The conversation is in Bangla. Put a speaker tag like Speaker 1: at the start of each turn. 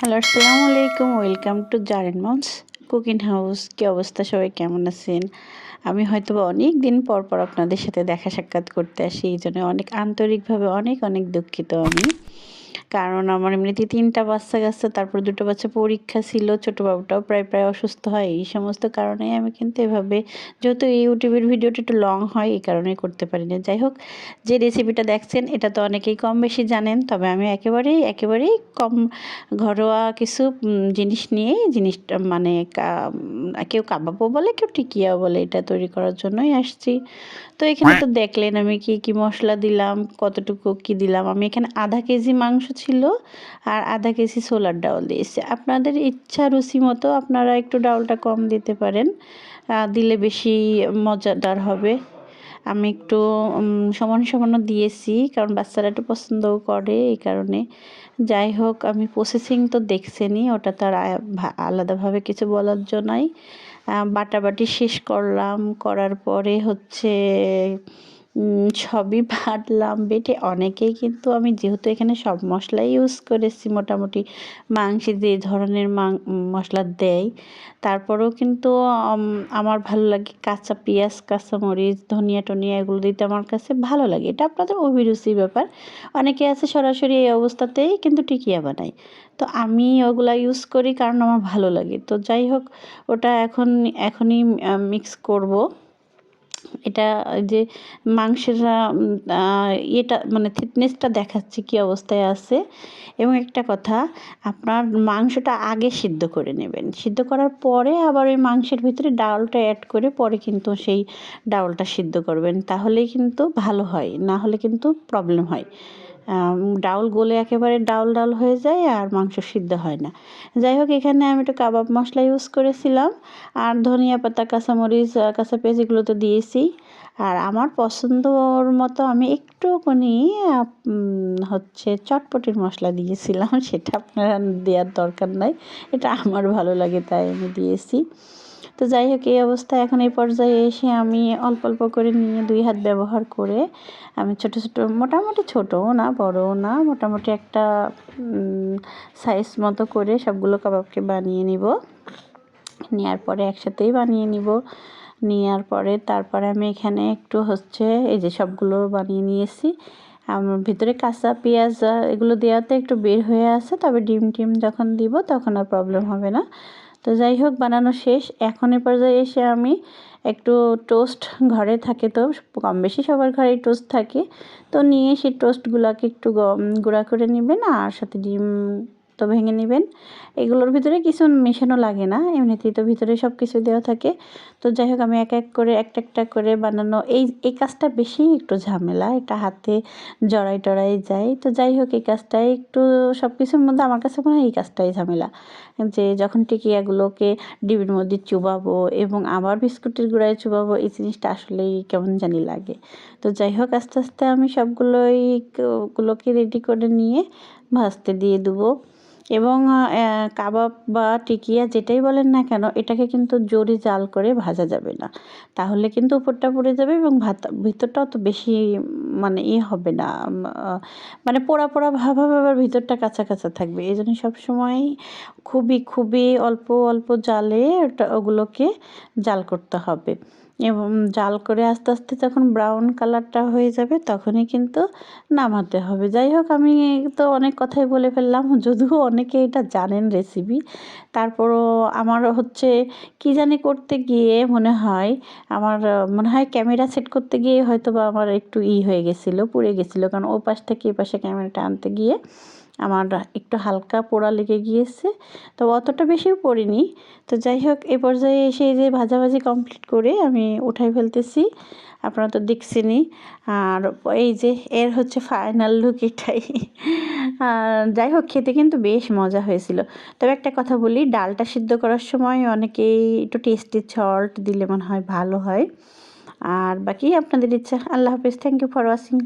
Speaker 1: হ্যালো, আসসালামু আলাইকুম। Welcome to Jaren mom's cooking house. কী অবস্থা? সবাই কেমন আছেন? আমি হয়তো অনেক দিন পর পর আপনাদের সাথে দেখা সাক্ষাৎ করতে আসি। এই জন্য অনেক আন্তরিকভাবে অনেক অনেক দুঃখিত আমি। কারণ আমার এমনিতে তিনটা বাচ্চা গেছে, তারপর দুটো বাচ্চা পরীক্ষা ছিল, ছোটো বাবুটাও প্রায় প্রায় অসুস্থ হয়, এই সমস্ত কারণেই আমি কিন্তু এভাবে যেহেতু ইউটিউবের ভিডিওটা একটু লং হয়, এই কারণেই করতে পারি না। যাই হোক, যে রেসিপিটা দেখছেন, এটা তো অনেকেই কম বেশি জানেন, তবে আমি একেবারেই একেবারেই কম ঘরোয়া কিছু জিনিস নিয়ে, জিনিসটা মানে কেউ কাবাবও বলে, কেউ টিকিয়াও বলে, এটা তৈরি করার জন্যই আসছি। তো এখানে তো দেখলেন আমি কি কি মশলা দিলাম, কতটুকু কি দিলাম। আমি এখানে আধা কেজি মাংস ছিল আর আধা কেজি সোলার ডাউল দিয়েছি। আপনাদের ইচ্ছা রুচি মতো আপনারা একটু ডাউলটা কম দিতে পারেন। দিলে বেশি মজাদার হবে। আমি একটু সমান সমানও দিয়েছি, কারণ বাচ্চারা একটু পছন্দও করে এই কারণে। যাই হোক, আমি প্রসেসিং তো দেখছেনি ওটা তার আলাদাভাবে কিছু বলার জন্যই বাটাবাটি শেষ করলাম, করার পরে হচ্ছে সবই বাটলাম বেটে অনেকেই কিন্তু আমি যেহেতু এখানে সব মশলাই ইউজ করেছি, মোটামুটি মাংসে যে ধরনের মশলা দেয়, তারপরেও কিন্তু আমার ভালো লাগে কাঁচা পেঁয়াজ কাঁচা মরিচ ধনিয়া টনিয়া এগুলো দিতে আমার কাছে ভালো লাগে। এটা আপনাদের অভিরুচির ব্যাপার। অনেকে আছে সরাসরি এই অবস্থাতেই কিন্তু টিকিয়া বানায়। তো আমি ওগুলা ইউজ করি কারণ আমার ভালো লাগে। তো যাই হোক, ওটা এখন, এখনই মিক্স করব। এটা যে মাংসের এটা মানে থিকনেসটা দেখাচ্ছে কি অবস্থায় আছে। এবং একটা কথা, আপনার মাংসটা আগে সিদ্ধ করে নেবেন। সিদ্ধ করার পরে আবার ওই মাংসের ভিতরে ডাউলটা অ্যাড করে পরে কিন্তু সেই ডাউলটা সিদ্ধ করবেন। তাহলেই কিন্তু ভালো হয়, না হলে কিন্তু প্রবলেম হয়। ডাউল গলে একেবারে ডাউল ডাউল হয়ে যায় আর মাংস সিদ্ধ হয় না। যাই হোক এখানে আমি একটু কাবাব মশলা ইউজ করেছিলাম। আর ধনিয়া পাতা, কাঁচামরিচ কাঁচা পেঁয়াজ এগুলো তো দিয়েছি। আর আমার পছন্দর মতো আমি একটুখানি হচ্ছে চটপটির মশলা দিয়েছিলাম। সেটা আপনারা দেওয়ার দরকার নাই। এটা আমার ভালো লাগে, তাই আমি দিয়েছি। তো যাই হোক, এই অবস্থায় এখন এই পর্যায়ে এসে আমি অল্প অল্প করে নিয়ে দুই হাত ব্যবহার করে আমি ছোট ছোট, মোটামুটি ছোটও না, বড়ও না, মোটামুটি একটা সাইজ মতো করে সবগুলো কাবাবকে বানিয়ে নিব। নেওয়ার পরে একসাথেই বানিয়ে নিব। নেওয়ার পরে তারপরে আমি এখানে একটু হচ্ছে এই যে সবগুলো বানিয়ে নিয়েছি। আমার ভিতরে কাঁচা পেঁয়াজ এগুলো দেওয়াতে একটু বের হয়ে আসে তবে ডিম টিম যখন দিব তখন আর প্রবলেম হবে না। তো যাই হোক বানানো শেষ। এখন এ পর্যায়ে এসে আমি একটু টোস্ট ঘরে থাকে তো কম বেশি সবার ঘরে টোস্ট থাকে। তো নিয়ে সেই টোস্টগুলোকে একটু গুঁড়া করে নেবেন আর সাথে ডিম তো ভেঙে নেবেন। এগুলোর ভিতরে কিছু মেশানো লাগে না, এমনিতেই তো ভিতরে সব কিছু দেওয়া থাকে। তো যাই হোক, আমি এক এক করে একটা একটা করে বানানো, এই এই কাজটা বেশি একটু ঝামেলা, এটা হাতে জড়াই টড়াই যায়। তো যাই হোক, এই কাজটাই একটু সব কিছুর মধ্যে আমার কাছে মনে হয় এই কাজটাই ঝামেলা। যে যখন টিকিয়াগুলোকে ডিবির মধ্যে চুবাবো এবং আবার বিস্কুটের গুঁড়ায় চুবাবো, এই জিনিসটা আসলেই কেমন জানি লাগে। তো যাই হোক, আস্তে আস্তে আমি সবগুলোই গুলোকে রেডি করে নিয়ে ভাজতে দিয়ে দেবো। এবং কাবাব বা টিকিয়া যেটাই বলেন না কেন, এটাকে কিন্তু জোরে জাল করে ভাজা যাবে না। তাহলে কিন্তু উপরটা পড়ে যাবে এবং ভাত, ভিতরটা অত বেশি মানে ইয়ে হবে না। মানে পোড়া পোড়া ভাব হবে, আবার ভিতরটা কাঁচা কাঁচা থাকবে। এই জন্য সবসময় খুবই খুবই অল্প অল্প জালে ওটা, ওগুলোকে জাল করতে হবে। এবং জাল করে আস্তে আস্তে যখন ব্রাউন কালারটা হয়ে যাবে তখনই কিন্তু নামাতে হবে। যাই হোক, আমি তো অনেক কথাই বলে ফেললাম, যদিও অনেকে এটা জানেন রেসিপি তারপরও আমার হচ্ছে কি জানি করতে গিয়ে মনে হয়, আমার, মনে হয় ক্যামেরা সেট করতে গিয়ে হয়তো বা আমার একটু ই হয়ে গেছিল, পুড়ে গেছিল। কারণ ও পাশ থেকে এ পাশে ক্যামেরাটা আনতে গিয়ে আমার একটু হালকা পোড়া লেগে গিয়েছে। তো অতটা বেশিও পড়িনি। তো যাই হোক, এ পর্যায়ে এসে যে ভাজাভাজি কমপ্লিট করে আমি উঠাই ফেলতেছি। আপনারা তো দেখছেনই। আর এই যে এর হচ্ছে ফাইনাল লুক এটাই। আর যাই হোক, খেতে কিন্তু বেশ মজা হয়েছিল। তবে একটা কথা বলি, ডালটা সিদ্ধ করার সময় অনেকেই একটু টেস্টি সল্ট দিলে মনে হয় ভালো হয়। আর বাকি আপনাদের ইচ্ছা। আল্লাহ হাফিজ। Thank you for watching